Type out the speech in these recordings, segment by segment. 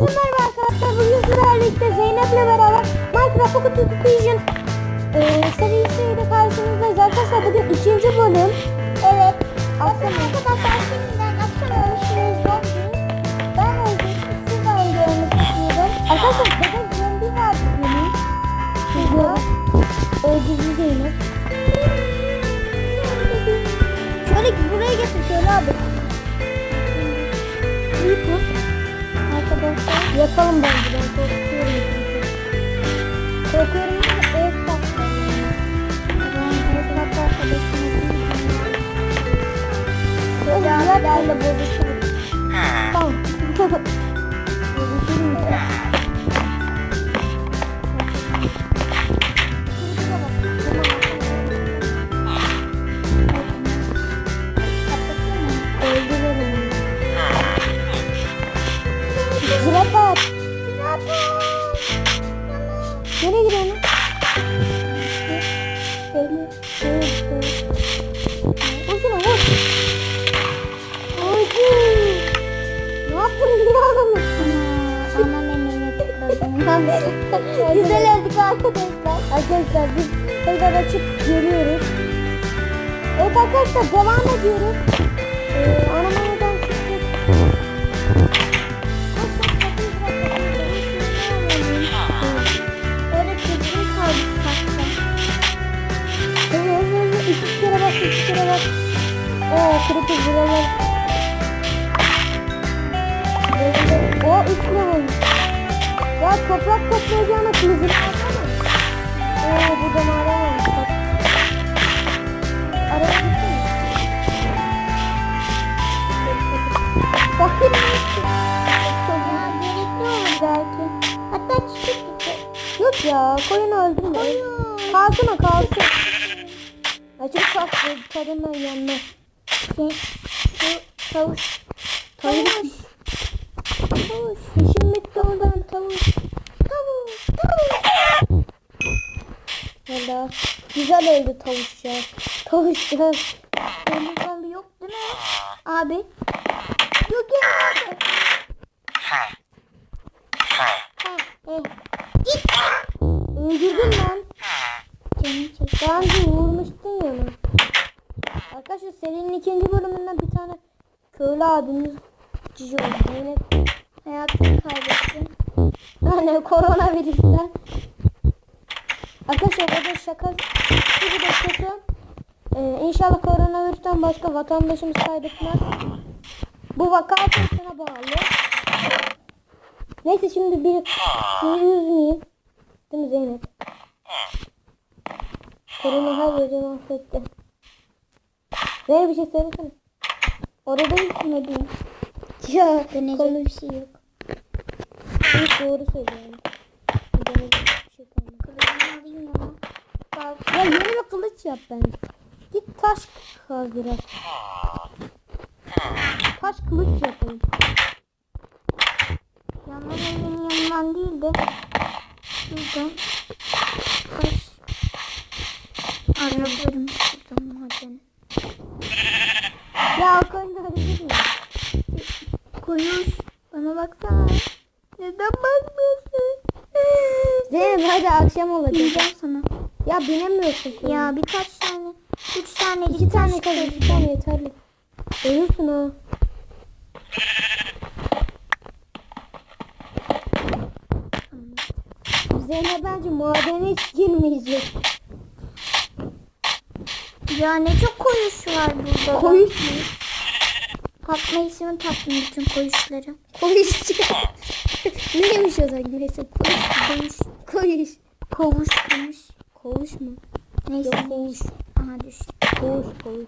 Herkese merhaba arkadaşlar. Bugün sizlerle birlikte Zeynep'le beraber Minecraft Pocket Edition e, serisiyle karşınızdayız arkadaşlar. Bugün ikinci bölüm. Evet. Akşam arkadaşlar şimdiden akşam olmuşsunuz. Ben öldüm. Siz de öldüğünü düşünüyorum. Arkadaşlar bebek zombi var benim. Sizde. Öldüğünü Zeynep. Şöyle buraya getir şöyle Yakalım bence ben korkuyorum. Korkuyorum ama ev. Ben ev patlarsa Böyle abilerle bozuşuruz. Tamam. Bozuşuruz. Biz tekrar açıp geliyoruz. Evet arkadaşlar devam ediyoruz. Ee, ana menüden çıktık. Öyle kızgın kaldık sakla. Evet, evet, evet. İki kere bak, iki kere bak. Oo, kırık buralar. Böyle, O üç level. Ya toprak toplayacağına kılıcını Yok ya koyun öldüm de. Kalsın o kalsın. Açık kalktı kadının yanına. Şey, şu tavus. Tavus. Tavus. İşim bitti oradan tavus. Tavus. Tavus. Valla güzel öldü tavus ya. Tavus ya. Benim zombi yok değil mi? Abi. Yok ya. Ha, eh. Git. Öldürdün lan. Canım çekti. Daha önce vurmuştun ya. Arkadaşlar serinin ikinci bölümünden bir tane köylü abimiz cici oldu. Yine hayatını kaybetti. Yani koronavirüsten. Arkadaşlar o da şaka gibi de kötü. Ee, inşallah koronavirüsten başka vatandaşımız kaybetmez. Bu vaka sayısına bağlı. Neyse şimdi bir bir üzmeyeyim. Değil mi Zeynep? Korona her yeri mahvetti. Zeynep bir şey söylesene. Orada hadi? Ya konu bir şey yok. Evet doğru söylüyorum. Deneyecek bir şey kalmadı. Alayım ama. Ya yeni bir kılıç yap bence. Git taş kaz biraz. Taş kılıç yapalım. Yanlar evinin yanından değil de şuradan taş arıyorum şuradan madeni. Ya koyun değil mi? Koyuş bana baksana. Neden bakmıyorsun? Zeynep hadi akşam olacak. Bineceğim sana. Ya binemiyorsun. koyuna. Ya birkaç tane, üç tane, İki tane kalır, iki tane yeterli. Ölürsün ha. Zeynep bence madene hiç girmeyecek. Ya ne çok koyuş var burada. Koyuş mu? Fatma ismi taktım bütün koyuşları. Koyuşçu. Neymiş o da neyse koyuş. Koyuş, Koyuş. kovuş, kovuş. Kovuş mu? Neyse. Yok kovuş. Aha düştü. Kovuş kovuş.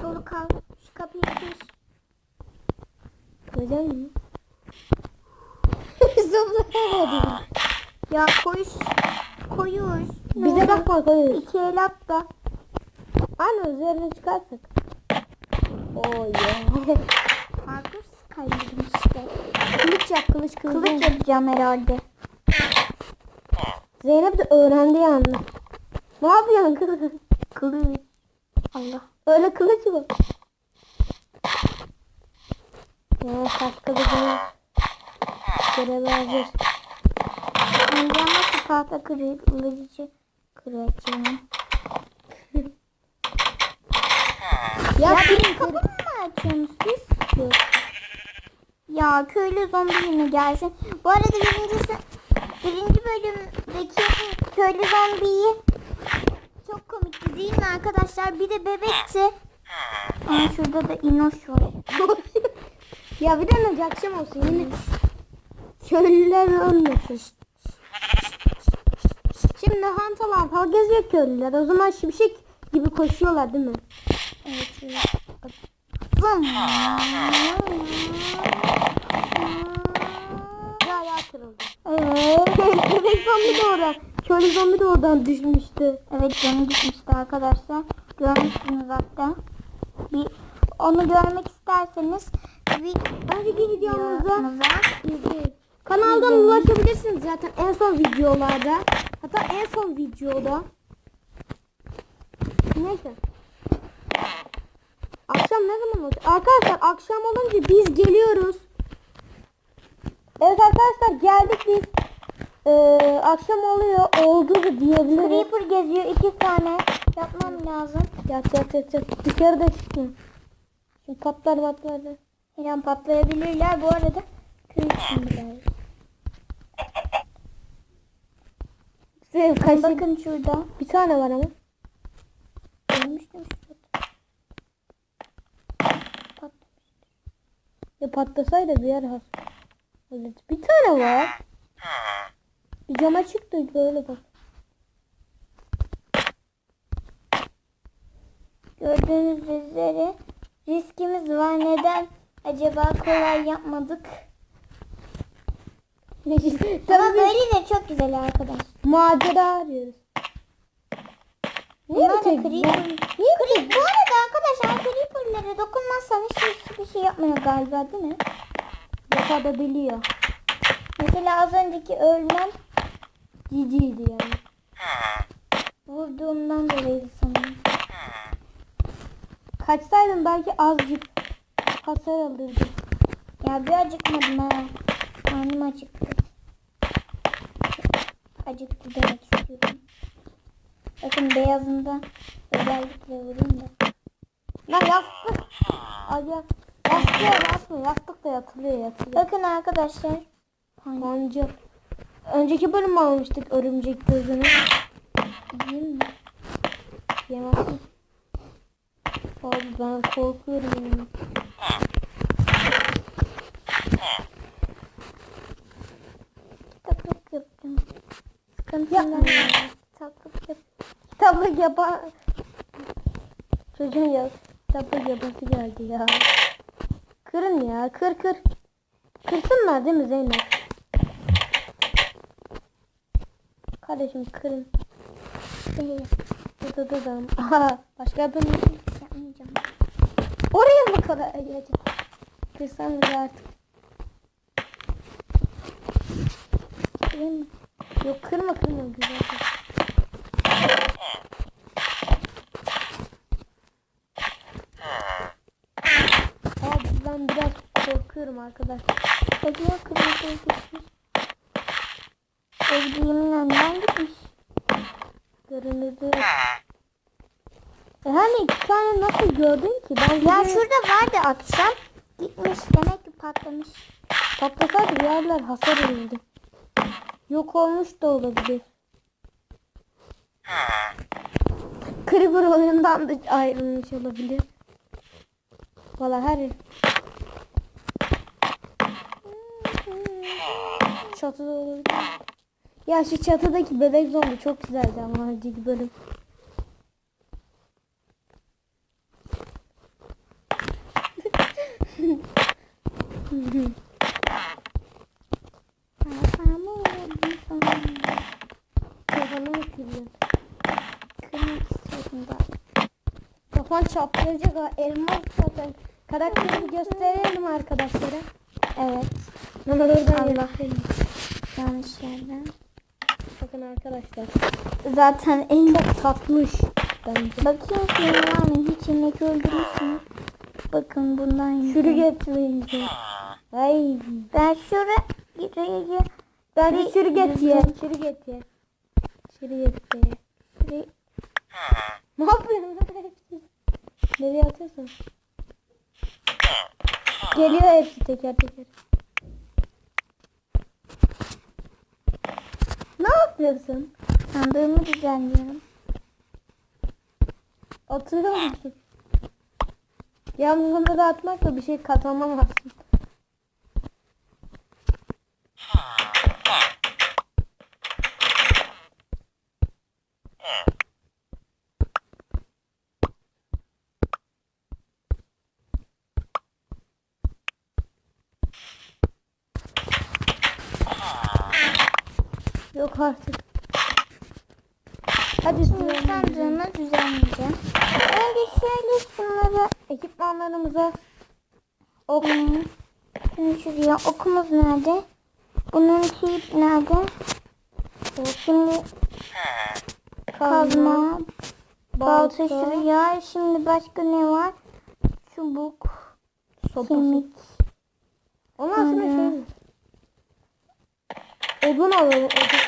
Solu kal. Kıracak mı? Zıplayamadım. Ya koyuş. Koyuş. Bize bakma koyuş. İki el at da. Anne üzerine çıkarsak. Oh yeah. Markus kaybettim işte. kılıç yap kılıç kılıç. Kılıç yapacağım herhalde. Zeynep de öğrendi yani. Ne yapıyorsun kız? Kılıç. Allah. Öyle kılıç mı? Ya kaç kılıcını görevi hazır. Önce ama şu tahta kırıcı kıracağım. Ya, Ya benim kapımı mı açıyorsunuz siz? Yok. Ya köylü zombi yine gelsin. Bu arada birincisi, birinci bölümdeki köylü zombiyi çok komikti değil mi arkadaşlar? Bir de bebekti. Aa, şurada da inoş var. ya bir an önce akşam olsun yine. Köylüler ölmesin. Şimdi hantal hantal geziyor köylüler. O zaman şimşek gibi koşuyorlar değil mi? Evet. evet. Ya ayağı kırıldı. Evet. Bebek zombi de oradan. Köylü zombi de oradan düşmüştü. Evet canım gitmişti arkadaşlar. Görmüşsünüz hatta. Bir onu görmek isterseniz Önceki videomuza. Kanaldan ulaşabilirsiniz zaten en son videolarda. Hatta en son videoda. Neyse. Akşam ne zaman olacak? Arkadaşlar akşam olunca biz geliyoruz. Evet arkadaşlar geldik biz. Ee, akşam oluyor. Oldu da diyebiliriz. Creeper geziyor iki tane yapmam lazım. Yat yat yat yat. Dışarıda çıkın. Şimdi patlar patlar. Her an patlayabilirler. Bu arada köy içindeler. Bakın şurada. Bir tane var ama. Şurada. Pat. Ya patlasaydı bir yer has. Evet, Bir tane var. Bir cama çıktı böyle bak. Gördüğünüz üzere riskimiz var. Neden acaba kolay yapmadık? Ama böyle de çok güzel arkadaş. macera arıyoruz. Niye Bunlar da creeper. Niye mi Creep, bu arada arkadaşlar creeperlere dokunmazsan hiç hiçbir şey yapmıyor galiba değil mi? Yapabiliyor. Mesela az önceki ölmem Ciciydi yani. vurduğumdan dolayı sanırım. Kaçsaydın belki azıcık hasar alırdın. Ya bir acıkmadım ha. Karnım acıktı. Acıktı demek istiyorum. Bakın beyazında özellikle vurayım da. Lan yastık. Ayak. Yastığa basma. Yastık da yatılıyor yatılıyor. Bakın arkadaşlar. Pancar. Önceki bölüm almıştık örümcek gözünü. Yiyeyim mi? Yemezsin. Abi ben korkuyorum. Kitaplık yapacağım. Sıkıntı Yapma yok. ya. Kitaplık yap. Kitaplık yapan... Çocuğun ya kitaplık yapası geldi ya. Kırın ya kır kır. Kırsınlar değil mi Zeynep? Kardeşim kırın. Şey, dı dı dım. Aha, başka yapamıyorum. yapmayacağım. Oraya mı kadar gelecek? Kırsan bile artık. Mi? Yok kırma kırma güzel. Abi ben biraz korkuyorum arkadaşlar. Acaba kırmızı gitmiş. Sevdiğimin önünden gitmiş. Görünürde. E hani iki tane nasıl gördün ki? Ben Ya gidiyorum- şurada vardı akşam. Gitmiş demek ki patlamış. Patlasaydı yerler hasar edildi. Yok olmuş da olabilir. Creeper oyundan da ayrılmış olabilir. Valla her Çatıda olabilir. Ya şu çatıdaki bebek zombi çok güzeldi ama önceki bölüm. Kafamı çatlayacak ha. Elmas zaten. Karakterimi gösterelim arkadaşlara. Evet. Bana oradan Allah. Yanlış yerden. Bakın arkadaşlar. Zaten en Çok tatlış. bence. Var mı? Hiç yemek öldürürsün. Bakın bundan yiyeceğim. Sürüget yiyeceğim. Ay. Ben şuraya Bence Bir- sürüget ye. düzgün. Sürüget ye. Sürüget ye. şuraya Ne yapıyorsun? Nereye atıyorsun? Geliyor hepsi teker teker. Ne yapıyorsun? sandığımı düzenliyorum. Atıyor musun? Yalnız onları atmakla bir şey kazanamazsın. Yok artık. Hadi sandığımı düzenleyeceğim. Önce şöyle şunları ekipmanlarımıza okuyayım. Şimdi şuraya okumuz nerede? Bunun şeyi nerede? Şimdi kazma, balta şuraya. Şimdi başka ne var? Çubuk, sopası. kemik. Ondan sonra Odun alalım odun.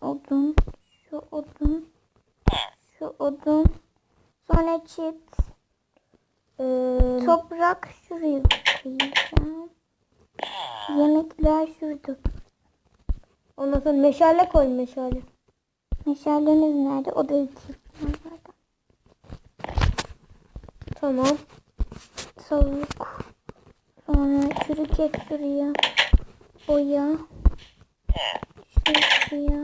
odun, şu odun, şu odun, sonra çit, Ee, toprak şuraya koyacağım. Yemekler şurada. ondan sonra meşale koy meşale. Meşalemiz nerede? O da zaten. Tamam. Tavuk, sonra çürük et şuraya, oya, şu şuraya,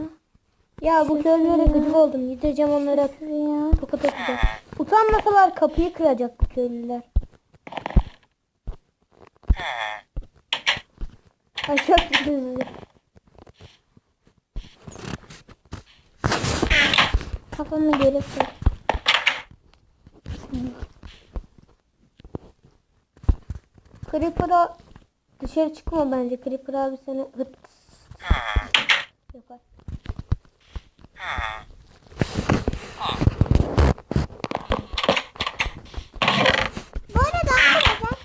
Ya bu köylülere gıcık oldum. Gideceğim onlara şuraya. tokat atacağım. Utanmasalar kapıyı kıracak bu köylüler. Ay çok güzel. Kafamı geri koy. Creeper'a dışarı çıkma bence. Creeper abi seni hıt yapar. Bu arada arkadaşlar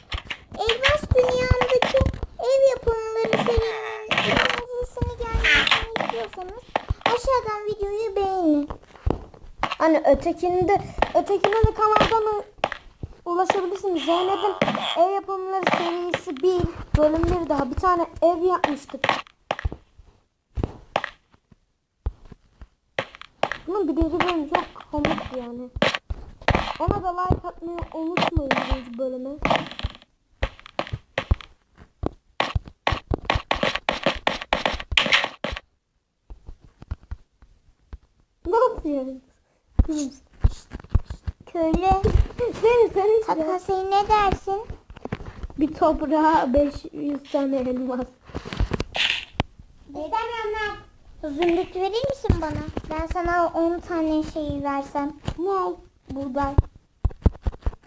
Elmas Dünya'ndaki ev yapımları serinin ikincisini gelmesini istiyorsanız aşağıdan videoyu beğenin. Hani ötekinde ötekine de kanaldan ulaşabilirsiniz. Zeynep'in ev yapımları serisi 1 bölüm 1 daha bir tane ev yapmıştık. Bunun birinci bölümü çok komikti yani. Ona da like atmayı unutmayın birinci bölüme. Ne yapıyorsun? Kızım. Köylü takasayı ne dersin? Bir toprağa 500 tane elmas. Neden annem? Zümrüt verir misin bana? Ben sana 10 tane şeyi versem. Ne? Buğday.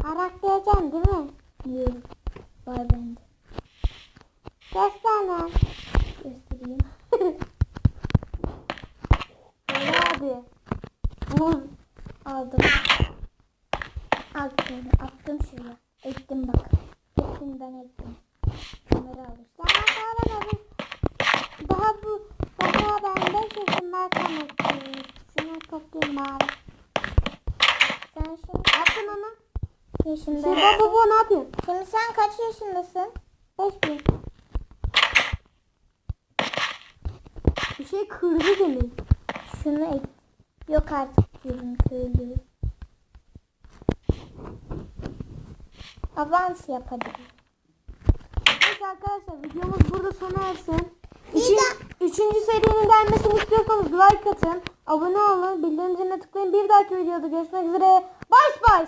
Araklayacaksın değil mi? Yok. Var bende. Kaç tane? Göstereyim. Söyle abi. Muz. Aldım. Attım, attım şuraya. Ektim bak. Hepsini ben ektim. Bunları alırsın. Daha sonra bir daha bu daha ben 5 yaşındayken ektim. Şunu toplayayım abi. Sen şimdi Atın onu. yaşında. Şey baba ne yapıyorsun? Şimdi sen kaç yaşındasın? 5 bin. Bir şey kırdı demin. Şunu ek. Yok artık diyorum köylü. Avans yap hadi. Neyse arkadaşlar videomuz burada sona ersin. Üçün, üçüncü serinin gelmesini istiyorsanız like atın. Abone olun. Bildirim tıklayın. Bir dahaki videoda görüşmek üzere. Bye bye.